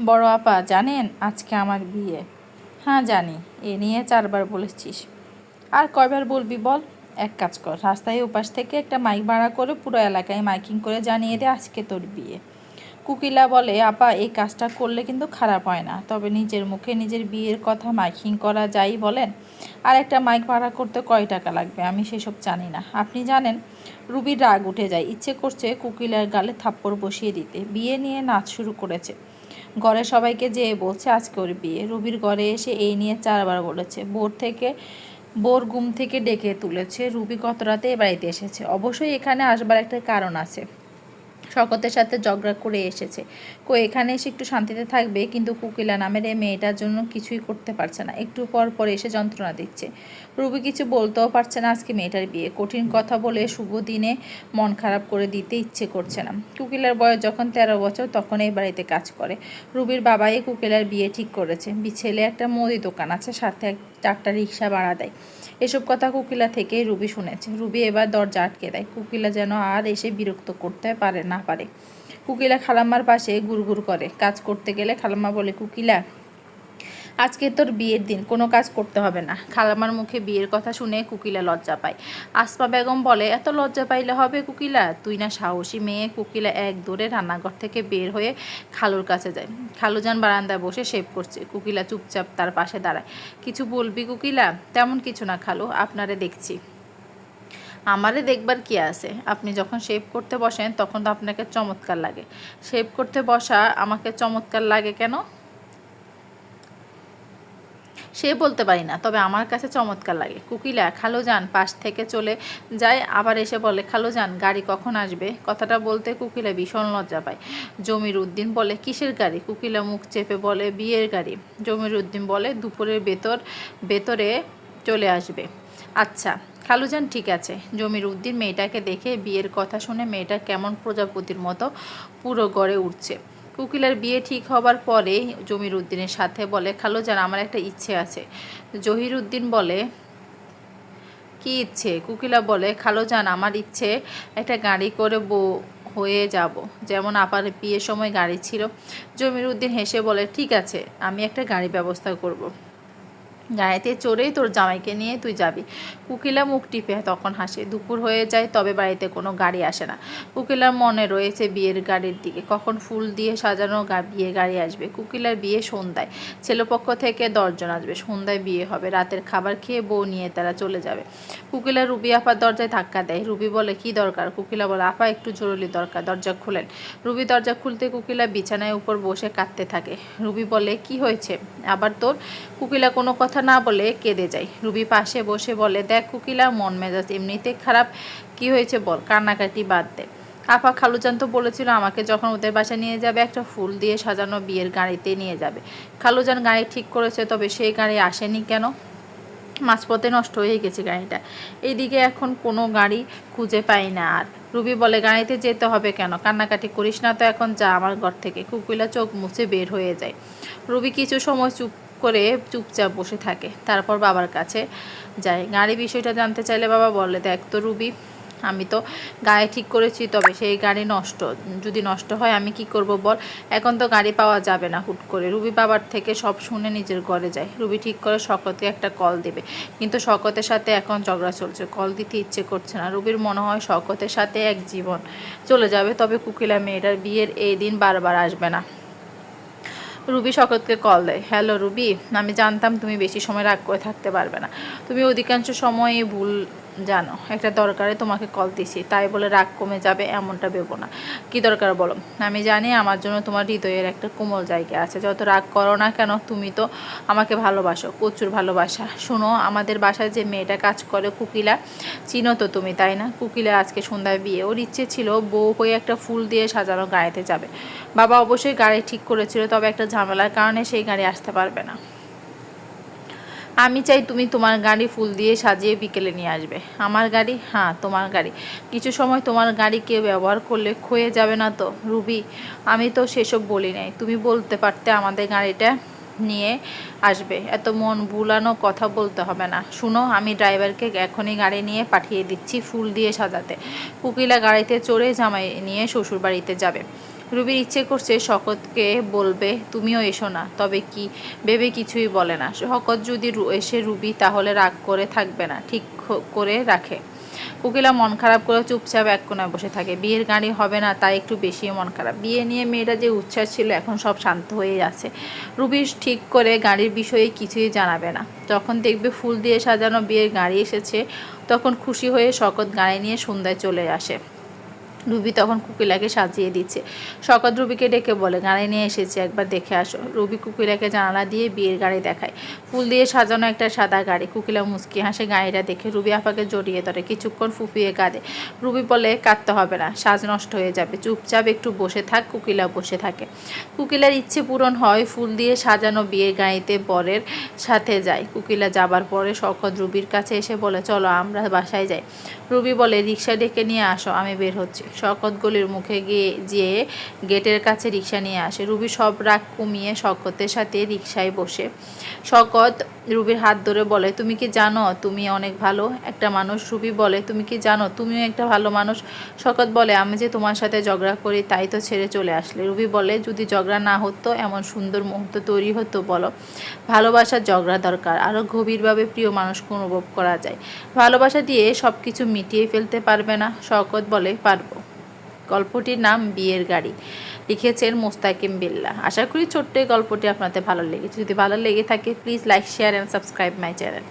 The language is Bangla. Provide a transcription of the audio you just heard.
বড় আপা, জানেন আজকে আমার বিয়ে? হ্যাঁ জানি, এ নিয়ে চারবার বলেছিস। আর কয়বার বলবি বল? এক কাজ কর, রাস্তায় ওপাশ থেকে একটা মাইক ভাড়া করে পুরো এলাকায় মাইকিং করে জানিয়ে দে আজকে তোর বিয়ে। কুকিলা বলে, আপা, এই কাজটা করলে কিন্তু খারাপ হয় না, তবে নিজের মুখে নিজের বিয়ের কথা মাইকিং করা যাই বলেন। আর একটা মাইক ভাড়া করতে কয় টাকা লাগবে, আমি সেসব জানি না। আপনি জানেন, রুবির রাগ উঠে যায়, ইচ্ছে করছে কুকিলার গালে থাপ্পড় বসিয়ে দিতে। বিয়ে নিয়ে নাচ শুরু করেছে। ঘরে সবাইকে যেয়ে বলছে, আজকে ওর বিয়ে। রুবির ঘরে এসে এই নিয়ে চারবার বলেছে। বোর থেকে, বোর ঘুম থেকে ডেকে তুলেছে। রুবি গত রাতে এ বাড়িতে এসেছে। অবশ্যই এখানে আসবার একটা কারণ আছে। শকতের সাথে ঝগড়া করে এসেছে। কো, এখানে এসে একটু শান্তিতে থাকবে, কিন্তু কুকিলা নামের এই মেয়েটার জন্য কিছুই করতে পারছে না। একটু পর পর এসে যন্ত্রণা দিচ্ছে। রুবি কিছু বলতেও পারছে না আজকে মেয়েটার বিয়ে। কঠিন কথা বলে শুভ দিনে মন খারাপ করে দিতে ইচ্ছে করছে না। কুকিলার বয়স যখন তেরো বছর, তখন এই বাড়িতে কাজ করে। রুবির বাবাই কুকিলার বিয়ে ঠিক করেছে। ছেলে একটা মুদি দোকান আছে, সাথে এক চারটা রিক্সা ভাড়া দেয়। এসব কথা কুকিলা থেকে রুবি শুনেছে। রুবি এবার দরজা আটকে দেয়। কুকিলা যেন আর এসে বিরক্ত করতে পারে না পারে। কুকিলা খালাম্মার পাশে গুড়গুড় করে। কাজ করতে গেলে খালাম্মা বলে, কুকিলা আজকে তোর বিয়ের দিন, কোনো কাজ করতে হবে না। খালামার মুখে বিয়ের কথা শুনে কুকিলা লজ্জা পায়। আসমা বেগম বলে, এত লজ্জা পাইলে হবে কুকিলা? তুই না সাহসী মেয়ে। কুকিলা এক দৌড়ে রান্নাঘর থেকে বের হয়ে খালুর কাছে যায়। খালুজান বারান্দায় বসে শেভ করছে। কুকিলা চুপচাপ তার পাশে দাঁড়ায়। কিছু বলবি কুকিলা? তেমন কিছু না খালু, আপনারে দেখছি। আমারে দেখবার কি আছে? আপনি যখন শেভ করতে বসেন, তখন তো আপনাকে চমৎকার লাগে। শেভ করতে বসা আমাকে চমৎকার লাগে কেন? সে বলতে পারি না। তবে আমার কাছে চমৎকার লাগে। কুকিলা, খালো যান, পাশ থেকে চলে যায়, আবার এসে বলে, খালো যান, গাড়ি কখন আসবে? কথাটা বলতে কুকিলা ভীষণ লজ্জা পায়। জমির উদ্দিন বলে, কিসের গাড়ি? কুকিলা মুখ চেপে বলে, বিয়ের গাড়ি। জমির উদ্দিন বলে, দুপুরের ভেতর, ভেতরে চলে আসবে। আচ্ছা খালুজান ঠিক আছে। জমির উদ্দিন মেয়েটাকে দেখে বিয়ের কথা শুনে মেয়েটা কেমন প্রজাপতির মতো পুরো গড়ে উঠছে। কুকিলার বিয়ে ঠিক হবার পরে জমির উদ্দিনের সাথে বলে, খালো খালুজান আমার একটা ইচ্ছে আছে। জহির উদ্দিন বলে, কি ইচ্ছে? কুকিলা বলে, খালো যান আমার ইচ্ছে একটা গাড়ি করে বউ হয়ে যাব। যেমন আপার বিয়ের সময় গাড়ি ছিল। জমির উদ্দিন হেসে বলে, ঠিক আছে, আমি একটা গাড়ি ব্যবস্থা করব। গাড়িতে চড়েই তোর জামাইকে নিয়ে তুই যাবি। কুকিলা মুখ টিপে তখন হাসে। দুপুর হয়ে যায়, তবে বাড়িতে কোনো গাড়ি আসে না। কুকিলার মনে রয়েছে বিয়ের গাড়ির দিকে। কখন ফুল দিয়ে সাজানো বিয়ে গাড়ি আসবে? কুকিলার বিয়ে সন্ধ্যায়। ছেলেপক্ষ থেকে দশজন আসবে। সন্ধ্যায় বিয়ে হবে। রাতের খাবার খেয়ে বউ নিয়ে তারা চলে যাবে। কুকিলা রুবি আপার দরজায় ধাক্কা দেয়। রুবি বলে, কি দরকার? কুকিলা বলে, আপা, একটু জরুরি দরকার। দরজা খুলেন। রুবি দরজা খুলতে কুকিলা বিছানায় উপর বসে কাঁদতে থাকে। রুবি বলে, কি হয়েছে? আবার তোর? কুকিলা কোনো কথা না বলে কেঁদে যায়। রুবি পাশে বসে বলে, দেখ কুকিলা, মন মেজাজ এমনিতে খারাপ। কি হয়েছে বল, কান্নাকাটি বাদ দে। আপা খালুজান তো বলেছিল, আমাকে যখন ওদের বাসায় নিয়ে যাবে, একটা ফুল দিয়ে সাজানো বিয়ের গাড়িতে নিয়ে যাবে। খালুজান গাড়ি ঠিক করেছে, তবে সেই গাড়ি আসেনি কেন? মাঝপথে নষ্ট হয়ে গেছে গাড়িটা। এইদিকে এখন কোনো গাড়ি খুঁজে পাই না আর। রুবি বলে, গাড়িতে যেতে হবে কেন? কান্নাকাটি করিস না তো এখন, যা আমার ঘর থেকে। কুকিলা চোখ মুছে বের হয়ে যায়। রুবি কিছু সময় চুপ করে চুপচাপ বসে থাকে। তারপর বাবার কাছে যায়। গাড়ি বিষয়টা জানতে চাইলে বাবা বলে, দেখ তো রুবি, আমি তো গাড়ি ঠিক করেছি, তবে সেই গাড়ি নষ্ট। যদি নষ্ট হয় আমি কি করব বল? এখন তো গাড়ি পাওয়া যাবে না হুট করে। রুবি বাবার থেকে সব শুনে নিজের ঘরে যায়। রুবি ঠিক করে শকতকে একটা কল দেবে। কিন্তু শকতের সাথে এখন ঝগড়া চলছে। কল দিতে ইচ্ছে করছে না। রুবির মনে হয় শকতের সাথে এক জীবন চলে যাবে। তবে কুকিলা মেয়েটার বিয়ের এই দিন বারবার আসবে না। রুবি শকতকে কল দেয়। হ্যালো রুবি, আমি জানতাম তুমি বেশি সময় রাগ করে থাকতে পারবে না। তুমি অধিকাংশ সময়ে ভুল জানো, একটা দরকারে তোমাকে কল দিছি, তাই বলে রাগ কমে যাবে এমনটা ভেবো না। কি দরকার বলো? আমি জানি আমার জন্য তোমার হৃদয়ের একটা কোমল জায়গা আছে, যত রাগ করো না কেন, তুমি তো আমাকে ভালোবাসো, প্রচুর ভালোবাসা। শোনো, আমাদের বাসায় যে মেয়েটা কাজ করে, কুকিলা, চিনো তো তুমি, তাই না? কুকিলা আজকে সন্ধ্যায় বিয়ে, ওর ইচ্ছে ছিল বউ হয়ে একটা ফুল দিয়ে সাজানো গাড়িতে যাবে। বাবা অবশ্যই গাড়ি ঠিক করেছিল, তবে একটা ঝামেলার কারণে সেই গাড়ি আসতে পারবে না। আমি চাই তুমি তোমার গাড়ি ফুল দিয়ে সাজিয়ে বিকেলে নিয়ে আসবে। আমার গাড়ি? হ্যাঁ তোমার গাড়ি। কিছু সময় তোমার গাড়ি কেউ ব্যবহার করলে ক্ষয়ে যাবে না তো, রুবি? আমি তো সেসব বলি নাই। তুমি বলতে পারতে আমাদের গাড়িটা নিয়ে আসবে। এত মন ভুলানো কথা বলতে হবে না। শুনো, আমি ড্রাইভারকে এখনই গাড়ি নিয়ে পাঠিয়ে দিচ্ছি ফুল দিয়ে সাজাতে। কুকিলা গাড়িতে চড়ে জামাই নিয়ে শ্বশুর বাড়িতে যাবে। রুবির ইচ্ছে করছে শকতকে বলবে, তুমিও এসো না। তবে কি, ভেবে কিছুই বলে না। শকত যদি এসে রুবি তাহলে রাগ করে থাকবে না, ঠিক করে রাখে। কোকিলা মন খারাপ করে চুপচাপ এক কোনায় বসে থাকে। বিয়ের গাড়ি হবে না, তাই একটু বেশি মন খারাপ। বিয়ে নিয়ে মেয়েটা যে উচ্ছ্বাস ছিল, এখন সব শান্ত হয়ে যাচ্ছে রুবি ঠিক করে গাড়ির বিষয়ে কিছুই জানাবে না। যখন দেখবে ফুল দিয়ে সাজানো বিয়ের গাড়ি এসেছে, তখন খুশি হয়ে শকত গাড়ি নিয়ে সন্ধ্যায় চলে আসে। রুবি তখন কুকিলাকে সাজিয়ে দিচ্ছে। শকত রুবিকে ডেকে বলে, গাড়ি নিয়ে এসেছি, একবার দেখে আসো। রুবি কুকিলাকে জানালা দিয়ে বিয়ের গাড়ি দেখায়। ফুল দিয়ে সাজানো একটা সাদা গাড়ি। কুকিলা মুচকি হাসে গাড়িটা দেখে রুবি আপাকে জড়িয়ে ধরে, কিছুক্ষণ ফুপিয়ে কাঁদে। রুবি বলে, কাঁদতে হবে না, সাজ নষ্ট হয়ে যাবে। চুপচাপ একটু বসে থাক, কুকিলা বসে থাকে। কুকিলার ইচ্ছে পূরণ হয়, ফুল দিয়ে সাজানো বিয়ের গাড়িতে বরের সাথে যায়। কুকিলা যাবার পরে শকত রুবির কাছে এসে বলে, চলো, আমরা বাসায় যাই। রুবি বলে রিক্সা ডেকে নিয়ে আসো, আমি বের হচ্ছি। শকত গলির মুখে গিয়ে যেয়ে গেটের কাছে রিক্সা নিয়ে আসে, রুবি সব রাগ কমিয়ে শকতের সাথে রিক্সায় বসে। শকত রুবির হাত ধরে বলে, তুমি কি জানো তুমি অনেক ভালো? একটা মানুষ রুবি বলে, তুমি কি জানো তুমিও একটা ভালো মানুষ? শকত বলে, আমি যে তোমার সাথে ঝগড়া করি তাই তো ছেড়ে চলে আসলে। রুবি বলে, যদি ঝগড়া না হতো এমন সুন্দর মুহূর্ত তৈরি হতো বলো। ভালোবাসার ঝগড়া দরকার আরও গভীরভাবে প্রিয় মানুষকে অনুভব করা যায়। ভালোবাসা দিয়ে সব কিছু মিটিয়ে ফেলতে পারবে না? শকত বলে, পারব। গল্পটির নাম বিয়ের গাড়ি। লিখেছেন মোস্তাকিম বিল্লা। আশা করি ছোট্ট এই গল্পটি আপনাদের ভালো লেগেছে। যদি ভালো লেগে থাকে please like share and subscribe my channel